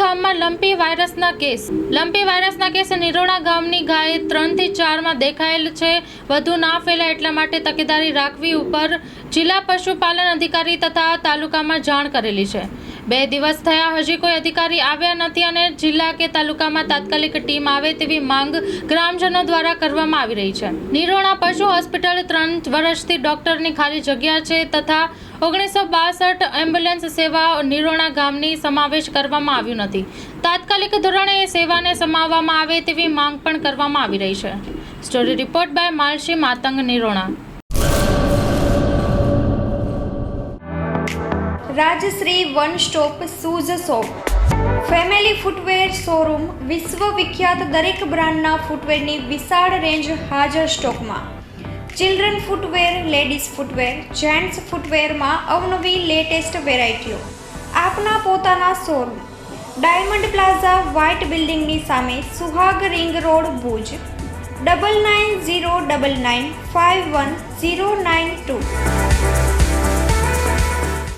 ગામમાં લંપી વાયરસના case. Lumpy વાયરસના કેસ નિરોણા ગામની ગાય ત્રણથી ચારમાં દેખાયેલ છે. વધુ ના ફેલાય એટલા માટે તકેદારી રાખવી ઉપર જિલ્લા પશુપાલન અધિકારી તથા તાલુકામાં જાણ કરેલી છે. બે દિવસ થયા હજી કોઈ અધિકારી આવ્યા નથી અને જિલ્લા કે તાલુકામાં તાત્કાલિક ટીમ આવે તેવી માંગ ગ્રામજનો દ્વારા કરવામાં આવી રહી છે. નિરોણા પશુ હોસ્પિટલ ત્રણ વર્ષથી ડોક્ટરની ખાલી જગ્યા છે તથા ઓગણીસો બાસઠ એમ્બ્યુલન્સ સેવા નિરોણા ગામની સમાવેશ કરવામાં આવ્યું નથી. તાત્કાલિક ધોરણે એ સેવાને સમાવવામાં આવે તેવી માંગ પણ કરવામાં આવી રહી છે. Story report by Malshi Matang Nirona. Rajshree one stop shoes shop. Family footwear showroom વિશ્વ વિખ્યાત દરેક બ્રાન્ડના ફૂટવેરની વિશાળ રેન્જ હાજર સ્ટોકમાં. Children footwear, ladies footwear, gents ફૂટવેરમાં અવનવી લેટેસ્ટ વેરાયટીઓ. આપના પોતાના શોરૂમ. ડાયમંડ પ્લાઝા વ્હાઇટ બિલ્ડિંગની સામે Suhag ring road Bhuj. Double nine zero double nine five one zero nine two.